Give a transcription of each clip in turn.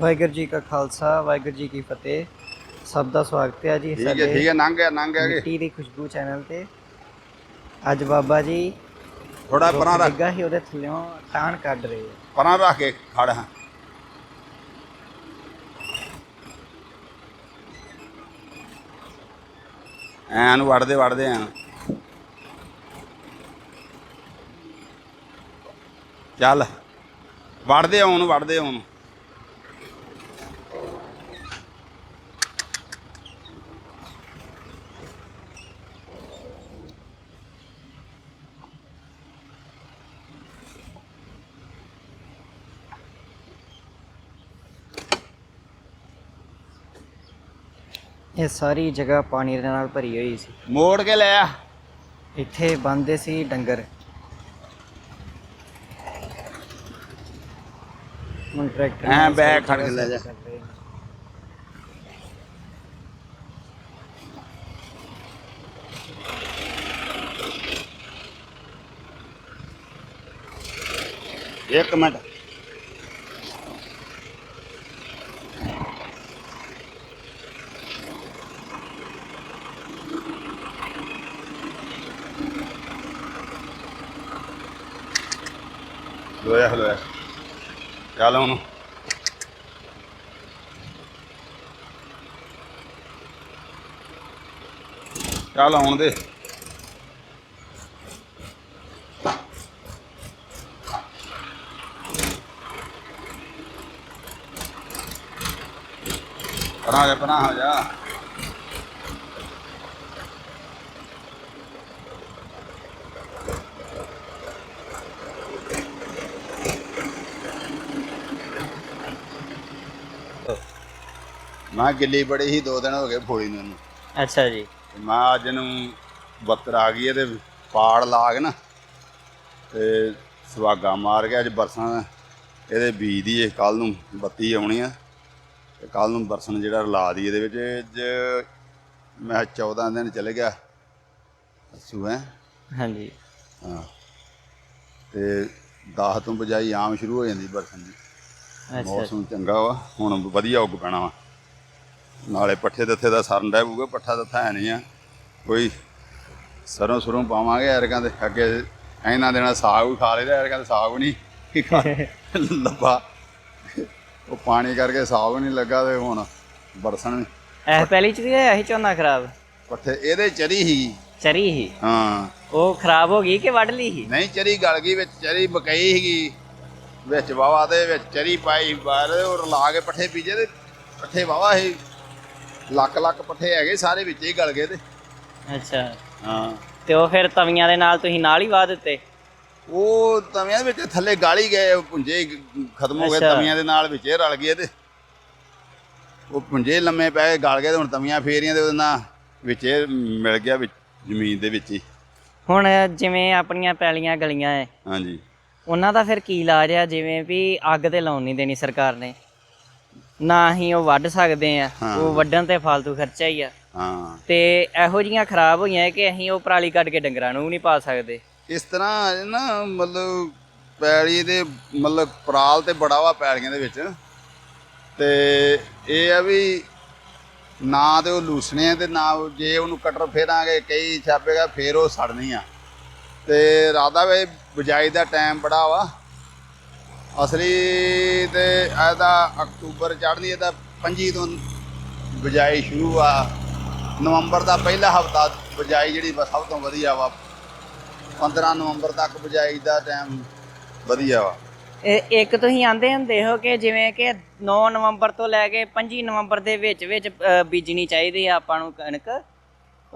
ਵਾਹਿਗੁਰੂ ਜੀ ਕਾ ਖਾਲਸਾ ਵਾਹਿਗੁਰੂ ਜੀ ਕੀ ਫਤਿਹ। ਸਭ ਦਾ ਸਵਾਗਤ ਹੈ ਜੀ ਠੀਕ ਹੈ ਠੀਕ ਹੈ ਲੰਘ ਗਿਆ ਲੰਘ ਗਿਆ ਮਿੱਟੀ ਦੀ ਖੁਸ਼ਬੂ ਚੈਨਲ ਤੇ। ਅੱਜ ਬਾਬਾ ਜੀ ਥੋੜਾ ਪਰਾਂ ਰੱਖ। ਲੱਗਾ ਸੀ ਉਹਦੇ ਥੱਲਿਓਂ ਟਾਣ ਕੱਢ ਰਹੇ ਆ। ਪਰਾਂ ਰੱਖ ਕੇ ਖੜ ਹਾਂ। ਐਨ ਵੜਦੇ ਵੜਦੇ ਐਨ। ਚੱਲ। ਵੜਦੇ ਆਉਣ ਵੜਦੇ ਆਉਣ। ਇਹ ਸਾਰੀ ਜਗ੍ਹਾ ਪਾਣੀ ਦੇ ਨਾਲ ਭਰੀ ਹੋਈ ਸੀ। ਮੋੜ ਕੇ ਲੈ ਆ। ਇੱਥੇ ਬੰਦੇ ਸੀ ਡੰਗਰ। ਹੁਣ ਟਰੈਕਟਰ ਐਂ ਸਾਰੀ ਖੜ ਕੇ ਲੈ ਜਾ। ਇੱਕ ਮਿੰਟ। ਲੋਇਆ ਲੋਇਆ। ਚੱਲ ਹੁਣ ਚੱਲ ਆਉਣ ਦੇ। ਪਰਾਂ ਜਾ ਪਰਾਂ ਹੋ ਜਾ। ਮੈਂ ਗਿੱਲੀ ਬੜੀ ਸੀ ਦੋ ਦਿਨ ਹੋ ਗਏ ਫੋੜੀ ਨੂੰ ਇਹਨੂੰ। ਅੱਛਾ ਜੀ। ਤੇ ਮੈਂ ਅੱਜ ਨੂੰ ਬੱਤਰ ਆ ਗਈ ਇਹਦੇ ਪਾੜ ਲਾ ਕੇ ਨਾ ਤੇ ਸੁਹਾਗਾ ਮਾਰ ਕੇ ਅੱਜ ਬਰਸਾਂ ਇਹਦੇ ਬੀਜ ਦੀ ਇਹ ਕੱਲ ਨੂੰ ਬੱਤੀ ਆਉਣੀ ਆ ਤੇ ਕੱਲ ਨੂੰ ਬਰਸਨ ਜਿਹੜਾ ਲਾ ਦੀ ਇਹਦੇ ਵਿੱਚ। ਅੱਜ ਮੈਂ 14 ਦਿਨ ਚਲੇ ਗਿਆ ਸੂਏ ਹਾਂਜੀ। ਹਾਂ। ਤੇ 10 ਤੋਂ ਬਜਾਈ ਆਮ ਸ਼ੁਰੂ ਹੋ ਜਾਂਦੀ ਬਰਸਨ ਦੀ। ਅੱਛਾ। ਮੌਸਮ ਚੰਗਾ ਵਾ ਹੁਣ ਵਧੀਆ ਉੱਗ ਪੈਣਾ ਵਾ। ਨਾਲੇ ਪੱਠੇ ਦੱਥੇ ਦਾ ਸਰਨ ਰਹਿ ਪਊਗਾ ਪੱਠਾ ਦੱਥਾ ਹੈ ਨਹੀਂ ਆ। ਕੋਈ ਸਰੋਂ ਸਰੋਂ ਪਾਵਾਂਗੇ ਐਰਕਾਂ ਦੇ ਅੱਗੇ ਇਹਨਾਂ ਦੇਣਾ ਸਾਗ ਵੀ ਖਾ ਲਈਦਾ ਐਰਕਾਂ ਦੇ ਸਾਗ ਨਹੀਂ ਲੱਭਾ। ਉਹ ਪਾਣੀ ਕਰਕੇ ਸਾਗ ਨਹੀਂ ਲੱਗਾ ਤੇ ਹੁਣ ਬਰਸਣ ਇਹ ਪਹਿਲੀ ਚ ਵੀ ਸੀ ਝੋਨਾ ਖਰਾਬ? ਪੱਠੇ ਇਹਦੇ ਚਰੀ ਹੀ ਚਰੀ ਹੀ ਹਾਂ। ਉਹ ਖਰਾਬ ਹੋ ਗਈ ਕਿ ਵੱਢ ਲਈ ਸੀ? ਨਹੀਂ ਚਰੀ ਗਲ ਗਈ ਵਿੱਚ ਚਰੀ ਬਕਈ ਸੀਗੀ। ਵਿੱਚ ਵਾਵਾ ਦੇ ਵਿੱਚ ਚਰੀ ਪਾਈ ਬਾਹਰ ਉਹ ਰਲਾ ਕੇ ਪੱਠੇ ਬੀਜੇ ਤੇ ਪੱਠੇ ਵਾਵਾ ਸੀ। ਲੱਕ ਲੱਕ ਪੱਠੇ ਹੈਗੇ ਸਾਰੇ ਵਿੱਚ ਹੀ ਗਲ ਗਏ ਤੇ। ਅੱਛਾ। ਹਾਂ। ਤੇ ਉਹ ਫਿਰ ਤਵੀਆਂ ਦੇ ਨਾਲ ਤੁਸੀਂ ਨਾਲ ਹੀ ਵਾਹ ਦਿੱਤੇ? ਉਹ ਤਵੀਆਂ ਦੇ ਵਿੱਚ ਥੱਲੇ ਗਾਲੀ ਗਏ ਉਹ ਪੁੰਜੇ ਹੀ ਖਤਮ ਹੋ ਗਏ ਅੱਛਾ। ਤਵੀਆਂ ਦੇ ਨਾਲ ਵਿੱਚੇ ਰਲ ਗਏ ਤੇ। ਉਹ ਪੁੰਜੇ ਲੰਮੇ ਪੈ ਕੇ ਗਲ ਗਏ ਤੇ ਹੁਣ ਤਵੀਆਂ ਫੇਰੀਆਂ ਤੇ ਉਹਦੇ ਨਾਲ ਵਿੱਚੇ ਮਿਲ ਗਿਆ ਵਿੱਚ ਜ਼ਮੀਨ ਦੇ ਵਿੱਚ ਹੀ। ਹੁਣ ਜਿਵੇਂ ਆਪਣੀਆਂ ਪੈਲੀਆਂ ਗਲੀਆਂ ਐ ਹਾਂਜੀ। ਉਹਨਾਂ ਦਾ ਫਿਰ ਕੀ ਇਲਾਜ ਆ? ਜਿਵੇਂ ਵੀ ਅੱਗ ਤੇ ਲਾਉਣ ਨਹੀਂ ਦੇਣੀ ਸਰਕਾਰ ਨੇ। ਨਾ ਹੀ ਉਹ ਵੱਢ ਸਕਦੇ ਆ। ਉਹ ਵੱਢਣ ਤੇ ਫालतू ਖਰਚਾ ਹੀ ਆ। ਹਾਂ। ਤੇ ਇਹੋ ਜੀਆਂ ਖਰਾਬ ਹੋਈਆਂ ਕਿ ਅਸੀਂ ਉਹ ਪਰਾਲੀ ਕੱਢ ਕੇ ਡੰਗਰਾਂ ਨੂੰ ਵੀ ਨਹੀਂ ਪਾ ਸਕਦੇ। ਇਸ ਤਰ੍ਹਾਂ ਨਾ ਮਤਲਬ ਪੈਲੀ ਦੇ ਮਤਲਬ ਪਰਾਲ ਤੇ ਬੜਾ ਵਾ ਪੈਲੀਆਂ ਦੇ ਵਿੱਚ। ਤੇ ਇਹ ਆ ਵੀ ਨਾ ਤੇ ਉਹ ਲੂਸਣੇ ਆ ਤੇ ਨਾ ਜੇ ਉਹਨੂੰ ਕਟਰ ਫੇਰਾਂਗੇ ਕਈ ਛਾਪੇਗਾ ਫੇਰ ਉਹ ਸੜਨੀ ਆ। ਤੇ ਰਾਦਾ ਵੇ ਬਜਾਈ ਦਾ ਟਾਈਮ ਬੜਾ ਵਾ। ਅਸਲੀ ਤੇ ਇਹਦਾ ਅਕਤੂਬਰ ਚੜ੍ਹਦੀ ਇਹਦਾ 25 ਤੋਂ ਬਜਾਈ ਸ਼ੁਰੂ ਆ। ਨਵੰਬਰ ਦਾ ਪਹਿਲਾ ਹਫਤਾ ਬਜਾਈ ਜਿਹੜੀ ਵਾ ਸਭ ਤੋਂ ਵਧੀਆ ਵਾ। 15 ਨਵੰਬਰ ਤੱਕ ਬਜਾਈ ਦਾ ਟਾਈਮ ਵਧੀਆ ਵਾ। ਇਹ ਇੱਕ ਤੁਸੀਂ ਆਂਦੇ ਹੁੰਦੇ ਹੋ ਕਿ ਜਿਵੇਂ ਕਿ 9 ਨਵੰਬਰ ਤੋਂ ਲੈ ਕੇ 25 ਨਵੰਬਰ ਦੇ ਵਿੱਚ ਵਿੱਚ ਬੀਜਣੀ ਚਾਹੀਦੀ ਆ ਆਪਾਂ ਨੂੰ ਕਣਕ।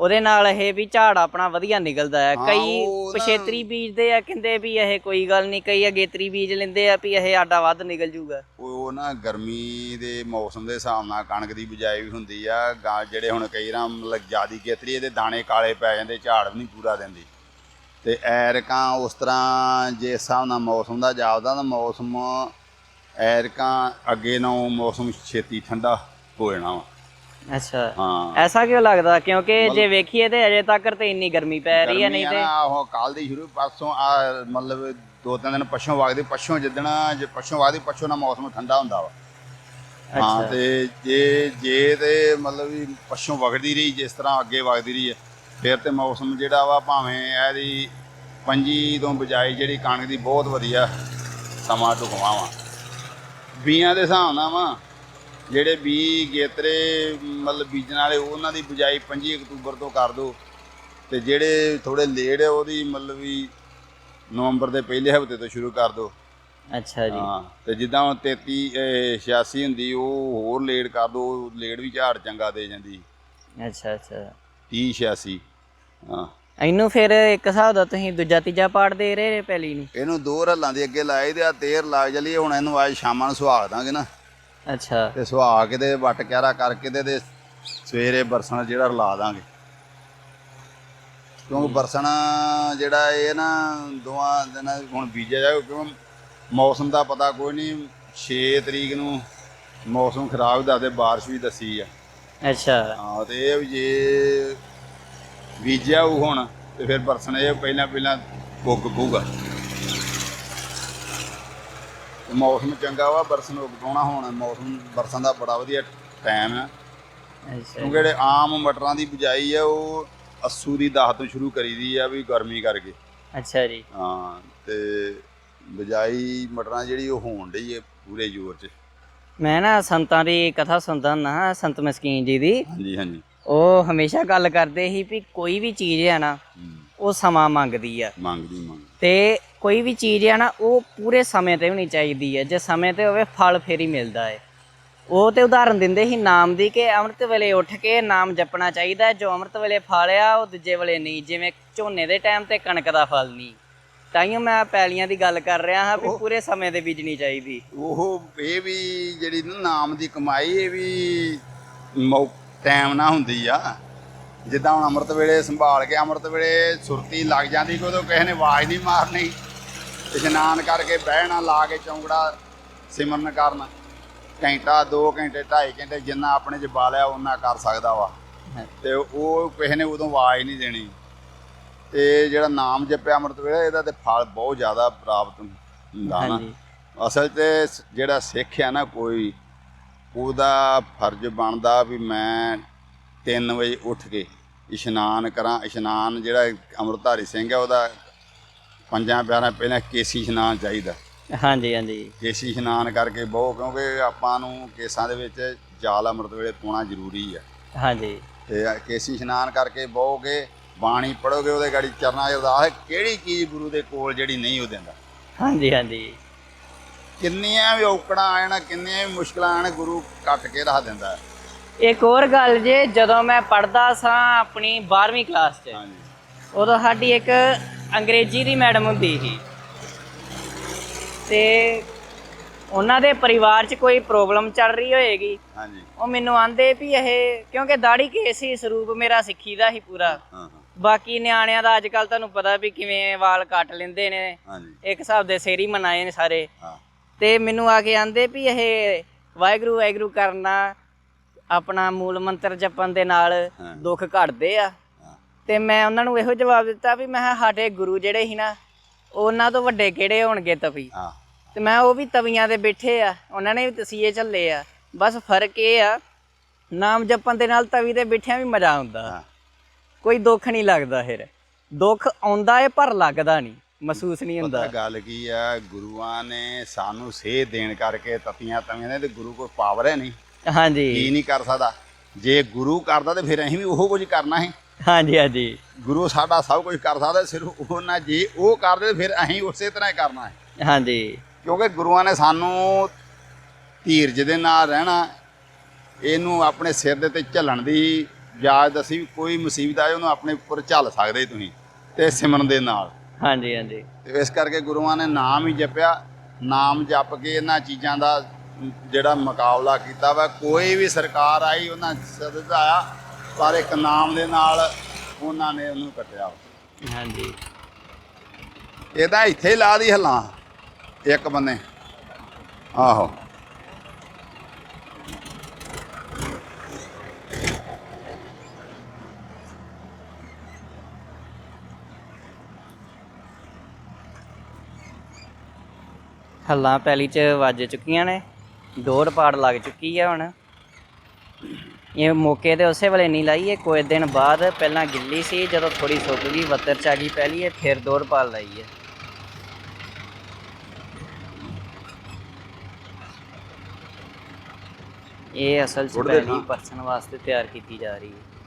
ਉਹਦੇ ਨਾਲ ਇਹ ਵੀ ਝਾੜ ਆਪਣਾ ਵਧੀਆ ਨਿਕਲਦਾ ਹੈ। ਕਈ ਨਾ- ਪਛੇਤਰੀ ਬੀਜਦੇ ਆ ਕਹਿੰਦੇ ਵੀ ਇਹ ਕੋਈ ਗੱਲ ਨਹੀਂ ਕਈ ਅਗੇਤਰੀ ਬੀਜ ਲੈਂਦੇ ਆ ਵੀ ਇਹ ਆਡਾ ਵੱਧ ਨਿਕਲ ਜੂਗਾ। ਉਹ ਨਾ ਗਰਮੀ ਦੇ ਮੌਸਮ ਦੇ ਹਿਸਾਬ ਨਾਲ ਕਣਕ ਦੀ ਬਿਜਾਈ ਵੀ ਹੁੰਦੀ ਆ ਗਾਂ ਜਿਹੜੇ ਹੁਣ ਕਈ ਰਾਂ ਮਤਲਬ ਜਿਆਦੀ ਗੇਤਰੀ ਇਹਦੇ ਦਾਣੇ ਕਾਲੇ ਪੈ ਜਾਂਦੇ ਝਾੜ ਵੀ ਨਹੀਂ ਪੂਰਾ ਦਿੰਦੀ। ਤੇ ਐਰਕਾਂ ਉਸ ਤਰ੍ਹਾਂ ਜੇ ਹਿਸਾਬ ਨਾਲ ਮੌਸਮ ਦਾ ਜਾਪਦਾ ਤਾਂ ਮੌਸਮ ਐਰਕਾਂ ਅੱਗੇ ਨਾਲੋਂ ਮੌਸਮ ਛੇਤੀ ਠੰਡਾ ਹੋ ਜਾਣਾ ਵਾ। ਅੱਛਾ। ਹਾਂ। ਐਸਾ ਕਿਉਂ ਲੱਗਦਾ? ਕਿਉਂਕਿ ਜੇ ਵੇਖੀਏ ਤੇ ਅਜੇ ਤੱਕ ਤੇ ਇੰਨੀ ਗਰਮੀ ਪੈ ਰਹੀ ਹੈ ਨਹੀਂ ਤੇ ਉਹ ਕੱਲ ਦੀ ਸ਼ੁਰੂ ਪਰਸੋਂ ਆ ਮਤਲਬ ਦੋ ਤਿੰਨ ਦਿਨ ਪਛੋਂ ਵਗਦੇ ਪਛੋਂ ਜਿੱਦਣ ਜੇ ਪਛੋਂ ਵਗਦੀ ਪਛੋਂ ਨਾਲ ਮੌਸਮ ਠੰਡਾ ਹੁੰਦਾ ਵਾ। ਹਾਂ ਤੇ ਜੇ ਜੇ ਤੇ ਮਤਲਬ ਵੀ ਪਛੋਂ ਵਗਦੀ ਰਹੀ ਜਿਸ ਤਰ੍ਹਾਂ ਅੱਗੇ ਵਗਦੀ ਰਹੀ ਹੈ ਫਿਰ ਤੇ ਮੌਸਮ ਜਿਹੜਾ ਵਾ ਭਾਵੇਂ ਇਹਦੀ ਪੰਜੀ ਤੋਂ ਬਜਾਈ ਜਿਹੜੀ ਕਣਕ ਦੀ ਬਹੁਤ ਵਧੀਆ ਸਮਾਂ ਢੁਕਵਾ ਵਾ। ਬੀਆਂ ਦੇ ਹਿਸਾਬ ਨਾਲ ਵਾ ਜਿਹੜੇ ਬੀ ਗੇਤਰੇ ਮਤਲਬ ਬੀਜਣ ਵਾਲੇ ਉਹਨਾਂ ਦੀ ਬਜਾਈ 25 ਅਕਤੂਬਰ ਤੋਂ ਕਰ ਦੋ ਤੇ ਜਿਹੜੇ ਥੋੜੇ ਲੇਟ ਆ ਉਹਦੀ ਮਤਲਬ ਵੀ ਨਵੰਬਰ ਦੇ ਪਹਿਲੇ ਹਫ਼ਤੇ ਤੋਂ ਸ਼ੁਰੂ ਕਰ ਦੋ ਅੱਛਾ ਜੀ। ਹਾਂ ਤੇ ਜਿੱਦਾਂ ਹੁਣ 33 ਇਹ 86 ਹੁੰਦੀ ਉਹ ਹੋਰ ਲੇਟ ਕਰ ਦੋ ਲੇਟ ਵੀ ਝਾੜ ਚੰਗਾ ਦੇ ਜਾਂਦੀ। ਅੱਛਾ ਅੱਛਾ। 30 86 ਹਾਂ। ਇਹਨੂੰ ਫਿਰ ਇੱਕ ਹਿਸਾਬ ਦਾ ਤੁਸੀਂ ਦੂਜਾ ਤੀਜਾ ਪਾਰਟ ਦੇ ਰਹੇ ਪਹਿਲੀ ਨੂੰ? ਇਹਨੂੰ ਦੋ ਹੱਲਾਂ ਦੇ ਅੱਗੇ ਲਾਏ ਤੇ ਆ ਤੇਰ ਲੱਗ ਜਲੀ ਹੁਣ ਇਹਨੂੰ ਅੱਜ ਸ਼ਾਮਾਂ ਨੂੰ ਸੁਹਾਗ ਦਾਂਗੇ ਨਾ। ਅੱਛਾ। ਤੇ ਸੁਹਾਗ ਕੇ ਤੇ ਵੱਟ ਕਿਆਰਾ ਕਰਕੇ ਤੇ ਇਹਦੇ ਸਵੇਰੇ ਬਰਸਣ ਜਿਹੜਾ ਰਲਾ ਦਾਂਗੇ। ਕਿਉਂਕਿ ਬਰਸਣ ਜਿਹੜਾ ਇਹ ਨਾ ਦੋਵਾਂ ਦਿਨਾਂ ਹੁਣ ਬੀਜਿਆ ਜਾਏ ਕਿਉਂ ਮੌਸਮ ਦਾ ਪਤਾ ਕੋਈ ਨਹੀਂ 6 ਤਰੀਕ ਨੂੰ ਮੌਸਮ ਖਰਾਬ ਦੱਸਦੇ ਬਾਰਿਸ਼ ਵੀ ਦੱਸੀ ਆ। ਅੱਛਾ। ਹਾਂ ਤੇ ਇਹ ਵੀ ਜੇ ਬੀਜਿਆ ਉਹ ਹੁਣ ਤੇ ਫਿਰ ਬਰਸਣ ਇਹ ਪਹਿਲਾਂ ਪਹਿਲਾਂ ਉੱਗ ਪਊਗਾ। ਤੇ ਮੌਸਮ ਚੰਗਾ ਵਾ ਬਰਸਣ ਉੱਗ ਪਾਉਣਾ ਹੁਣ ਮੌਸਮ ਬਰਸਾਂ ਦਾ ਬੜਾ ਵਧੀਆ ਟਾਈਮ ਅੱਛਾ। ਕਿਉਂਕਿ ਜਿਹੜੇ ਆਮ ਮਟਰਾਂ ਦੀ ਬਿਜਾਈ ਆ ਉਹ ਅੱਸੂ ਦੀ ਦਾਹ ਤੋਂ ਸ਼ੁਰੂ ਕਰੀਦੀ ਆ ਵੀ ਗਰਮੀ ਕਰਕੇ। ਅੱਛਾ ਜੀ। ਹਾਂ ਤੇ ਬਿਜਾਈ ਮਟਰਾਂ ਜਿਹੜੀ ਉਹ ਹੋਣ ਡਈ ਹੈ ਪੂਰੇ ਜ਼ੋਰ 'ਚ। ਮੈਂ ਨਾ ਸੰਤਾਂ ਦੀ ਕਥਾ ਸੁਣਦਾ ਨਾ ਸੰਤ ਮਸਕੀਨ ਜੀ ਦੀ। ਹਾਂਜੀ ਹਾਂਜੀ। ਉਹ ਹਮੇਸ਼ਾ ਗੱਲ ਕਰਦੇ ਸੀ ਵੀ ਕੋਈ ਵੀ ਚੀਜ਼ ਹੈ ਨਾ ਹੂੰ, ਉਹ ਸਮਾਂ ਮੰਗਦੀ ਆ। ਮੰਗਦੀ ਮੰਗ ਤੇ ਕੋਈ ਵੀ ਚੀਜ਼ ਹੈ ਨਾ ਉਹ ਪੂਰੇ ਸਮੇਂ ਤੇ ਹੋਣੀ ਚਾਹੀਦੀ ਹੈ। ਜੇ ਸਮੇਂ ਤੇ ਹੋਵੇ ਫਲ ਫੇਰ ਹੀ ਮਿਲਦਾ ਹੈ। ਉਹ ਤੇ ਉਦਾਹਰਨ ਦਿੰਦੇ ਸੀ ਨਾਮ ਦੀ ਕਿ ਅੰਮ੍ਰਿਤ ਵੇਲੇ ਉੱਠ ਕੇ ਨਾਮ ਜਪਣਾ ਚਾਹੀਦਾ ਹੈ। ਜੋ ਅੰਮ੍ਰਿਤ ਵੇਲੇ ਫਲ ਆ ਉਹ ਦੂਜੇ ਵੇਲੇ ਨਹੀਂ। ਜਿਵੇਂ ਝੋਨੇ ਦੇ ਟਾਈਮ ਤੇ ਕਣਕ ਦਾ ਫਲ ਨਹੀਂ। ਤਾਈਓ ਮੈਂ ਪੈਲੀਆਂ ਦੀ ਗੱਲ ਕਰ ਰਿਹਾ ਹਾਂ ਵੀ ਪੂਰੇ ਸਮੇਂ ਤੇ ਬੀਜਣੀ ਚਾਹੀਦੀ। ਉਹ ਇਹ ਵੀ ਜਿਹੜੀ ਨਾ ਨਾਮ ਦੀ ਕਮਾਈ ਇਹ ਵੀ ਟਾਈਮ ਨਾ ਹੁੰਦੀ ਆ। ਜਿੱਦਾਂ ਹੁਣ ਅੰਮ੍ਰਿਤ ਵੇਲੇ ਸੰਭਾਲ ਕੇ ਅੰਮ੍ਰਿਤ ਵੇਲੇ ਸੁਰਤੀ ਲੱਗ ਜਾਂਦੀ ਕਿ ਉਦੋਂ ਕਿਸੇ ਨੇ ਆਵਾਜ਼ ਨਹੀਂ ਮਾਰਨੀ। ਇਸ਼ਨਾਨ ਕਰਕੇ ਬਹਿਣਾ ਲਾ ਕੇ ਚੌਂਕੜਾ ਸਿਮਰਨ ਕਰਨਾ। ਘੰਟਾ 2 ਘੰਟੇ 2.5 ਘੰਟੇ ਜਿੰਨਾ ਆਪਣੇ ਚ ਬਾਲਿਆ ਉਹਨਾਂ ਕਰ ਸਕਦਾ ਵਾ। ਤੇ ਉਹ ਕਿਸੇ ਨੇ ਉਦੋਂ ਆਵਾਜ਼ ਨਹੀਂ ਦੇਣੀ। ਤੇ ਜਿਹੜਾ ਨਾਮ ਜਪਿਆ ਅੰਮ੍ਰਿਤ ਵੇਲੇ ਇਹਦਾ ਤੇ ਫਲ ਬਹੁਤ ਜ਼ਿਆਦਾ ਪ੍ਰਾਪਤ ਹੁੰਦਾ ਨਾ। ਅਸਲ ਤੇ ਜਿਹੜਾ ਸਿੱਖ ਆ ਨਾ ਕੋਈ ਉਹਦਾ ਫਰਜ਼ ਬਣਦਾ ਵੀ ਮੈਂ 3 ਵਜੇ ਉੱਠ ਕੇ ਇਸ਼ਨਾਨ ਕਰਾਂ। ਇਸ਼ਨਾਨ ਜਿਹੜਾ ਅੰਮ੍ਰਿਤਧਾਰੀ ਸਿੰਘ ਆ ਉਹਦਾ ਪੰਜਾਂ ਪਿਆਰਾਂ ਪਹਿਲਾਂ ਕੇਸੀ ਇਸ਼ਨਾਨ ਚਾਹੀਦਾ। ਹਾਂਜੀ ਹਾਂਜੀ। ਕੇਸੀ ਇਸ਼ਨਾਨ ਕਰਕੇ ਬਹੁ ਕਿਉਂਕਿ ਆਪਾਂ ਨੂੰ ਕੇਸਾਂ ਦੇ ਵਿੱਚ ਜਾਲ ਅੰਮ੍ਰਿਤ ਵੇਲੇ ਪਾਉਣਾ ਜ਼ਰੂਰੀ ਆ। ਹਾਂਜੀ। ਤੇ ਕੇਸੀ ਇਸ਼ਨਾਨ ਕਰਕੇ ਬਹੁ ਕੇ ਬਾਣੀ ਪੜੋਗੇ ਉਹਦੇ ਗਾੜੀ ਚਰਨਾਂ ਅਰਦਾਸ ਕਿਹੜੀ ਚੀਜ਼ ਗੁਰੂ ਦੇ ਕੋਲ ਜਿਹੜੀ ਨਹੀਂ ਉਹ ਦਿੰਦਾ? ਹਾਂਜੀ ਹਾਂਜੀ। ਕਿੰਨੀਆਂ ਵੀ ਔਕੜਾਂ ਆਣ ਕਿੰਨੀਆਂ ਵੀ ਮੁਸ਼ਕਲਾਂ ਆਣ ਗੁਰੂ ਕੱਟ ਕੇ ਰੱਖ ਦਿੰਦਾ। ਇੱਕ ਹੋਰ ਗੱਲ ਜੇ ਜਦੋਂ ਮੈਂ ਪੜਦਾ ਸਾਂ ਆਪਣੀ 12ਵੀਂ ਕਲਾਸ 'ਚ ਹਾਂਜੀ। ਉਦੋਂ ਸਾਡੀ ਇੱਕ ਅੰਗਰੇਜ਼ੀ ਦੀ ਮੈਡਮ ਹੁੰਦੀ ਸੀ। ਤੇ ਉਹਨਾਂ ਦੇ ਪਰਿਵਾਰ 'ਚ ਕੋਈ ਪ੍ਰੋਬਲਮ ਚੱਲ ਰਹੀ ਹੋਏਗੀ ਹਾਂਜੀ। ਉਹ ਮੈਨੂੰ ਆਂਦੇ ਵੀ ਇਹ ਕਿਉਂਕਿ ਦਾੜੀ ਕੇਸ ਸੀ ਸਰੂਪ ਮੇਰਾ ਸਿੱਖੀ ਦਾ ਹੀ ਪੂਰਾ। ਹਾਂ ਹਾਂ। ਬਾਕੀ ਨਿਆਣਿਆਂ ਦਾ ਅੱਜ ਕੱਲ ਤੁਹਾਨੂੰ ਪਤਾ ਵੀ ਕਿਵੇਂ ਵਾਲ ਕੱਟ ਲੈਂਦੇ ਨੇ। ਹਾਂਜੀ। ਇੱਕ ਹਿਸਾਬ ਦੇ ਸਿਰ ਹੀ ਮਨਾਏ ਨੇ ਸਾਰੇ। ਹਾਂ। ਤੇ ਮੈਨੂੰ ਆ ਕੇ ਆਂਦੇ ਵੀ ਇਹ ਵਾਹਿਗੁਰੂ ਵਾਹਿਗੁਰੂ ਕਰਨਾ ਆਪਣਾ ਮੂਲ ਮੰਤਰ ਜਪਣ ਦੇ ਨਾਲ ਹਾਂ। ਦੁੱਖ ਘਟਦੇ ਆ। ਹਾਂ ਤੇ ਮੈਂ ਉਹਨਾਂ ਨੂੰ ਇਹੋ ਜਵਾਬ ਦਿੱਤਾ ਵੀ ਮੈਂ ਕਿਹਾ ਸਾਡੇ ਗੁਰੂ ਜਿਹੜੇ ਸੀ ਨਾ ਉਹਨਾਂ ਤੋਂ ਵੱਡੇ ਕਿਹੜੇ ਹੋਣਗੇ ਤਵੀ? ਹਾਂ। ਤੇ ਮੈਂ ਉਹ ਵੀ ਤਵੀਆਂ ਤੇ ਬੈਠੇ ਆ ਉਹਨਾਂ ਨੇ ਵੀ ਤਸੀਏ ਝੱਲੇ ਆ। ਬਸ ਫ਼ਰਕ ਇਹ ਆ ਨਾਮ ਜਪਣ ਦੇ ਨਾਲ ਤਵੀ ਤੇ ਬੈਠਿਆਂ ਵੀ ਮਜ਼ਾ ਆਉਂਦਾ। ਕੋਈ ਦੁੱਖ ਨਹੀਂ ਲੱਗਦਾ ਫਿਰ। ਦੁੱਖ ਆਉਂਦਾ ਏ ਪਰ ਲੱਗਦਾ ਨਹੀਂ ਮਹਿਸੂਸ ਨਹੀਂ ਪਤਾ ਹੁੰਦਾ ਗੱਲ ਕੀ ਆ ਗੁਰੂਆਂ ਨੇ ਸਾਨੂੰ ਸੇਧ ਦੇਣ ਕਰਕੇ ਤਤੀਆਂ ਤਵੀਆਂ ਨੇ ਤੇ ਗੁਰੂ ਕੋਲ ਪਾਵਰ ਹੈ ਨਹੀਂ। ਕੀ ਹਾਂਜੀ ਨਹੀਂ ਕਰ ਸਕਦਾ। ਜੇ ਗੁਰੂ ਕਰਦਾ ਤੇ ਫਿਰ ਅਸੀਂ ਵੀ ਉਹ ਕੁਝ ਕਰਨਾ ਹੈ ਹਾਂਜੀ ਹਾਂਜੀ। ਗੁਰੂ ਸਾਡਾ ਸਭ ਕੁਝ ਕਰ ਸਕਦਾ ਸਿਰਫ ਉਹ ਨਾ ਜੇ ਉਹ ਕਰਦੇ ਫਿਰ ਅਸੀਂ ਉਸੇ ਤਰ੍ਹਾਂ ਹੀ ਕਰਨਾ ਹੈ। ਹਾਂਜੀ। ਕਿਉਂਕਿ ਗੁਰੂਆਂ ਨੇ ਸਾਨੂੰ ਧੀਰਜ ਦੇ ਨਾਲ ਰਹਿਣਾ ਇਹਨੂੰ ਆਪਣੇ ਸਿਰ ਦੇ ਤੇ ਝੱਲਣ ਦੀ ਜਾਚ ਦੱਸੀ ਵੀ ਕੋਈ ਮੁਸੀਬਤ ਆਏ ਉਹਨੂੰ ਆਪਣੇ ਉੱਪਰ ਝੱਲ ਸਕਦੇ ਤੁਸੀਂ ਤੇ ਸਿਮਰਨ ਦੇ ਨਾਲ। ਹਾਂਜੀ ਹਾਂਜੀ। ਤੇ ਇਸ ਕਰਕੇ ਗੁਰੂਆਂ ਨੇ ਨਾਮ ਹੀ ਜਪਿਆ ਨਾਮ ਜਪ ਕੇ ਇਹਨਾਂ ਚੀਜ਼ਾਂ ਦਾ ਜਿਹੜਾ ਮੁਕਾਬਲਾ ਕੀਤਾ ਵਾ ਕੋਈ ਵੀ ਸਰਕਾਰ ਆਈ ਉਹਨਾਂ ਸਦਦਾਇਆ ਪਰ ਇੱਕ ਨਾਮ ਦੇ ਨਾਲ ਉਹਨਾਂ ਨੇ ਉਹਨੂੰ ਕੱਟਿਆ। ਹਾਂਜੀ। ਇਹਦਾ ਇੱਥੇ ਲਾ ਦੀ ਹਲਾਂ ਇੱਕ ਬੰਨੇ। ਆਹੋ। ਹੱਲਾ ਪੈਲੀ 'ਚ ਵੱਜ ਚੁੱਕੀਆਂ ਨੇ ਦੋ ਪਾੜ ਲੱਗ ਚੁੱਕੀ ਆ ਹੁਣ। ਇਹ ਮੌਕੇ ਤੇ ਉਸੇ ਵੇਲੇ ਨਹੀਂ ਲਾਈ। ਇਹ ਕੋਈ ਦਿਨ ਬਾਅਦ ਪਹਿਲਾਂ ਗਿੱਲੀ ਸੀ ਜਦੋਂ ਥੋੜੀ ਸੁੱਕ ਗਈ ਵੱਤਰ ਚ ਆ ਗਈ ਪਹਿਲੀ ਇਹ ਫਿਰ ਦੋੜ ਪਾੜ ਲਾਈ ਹੈ। ਇਹ ਅਸਲ 'ਚ ਪਹਿਲੀ। ਪਰਸਨ ਵਾਸਤੇ ਤਿਆਰ ਕੀਤੀ ਜਾ ਰਹੀ ਹੈ।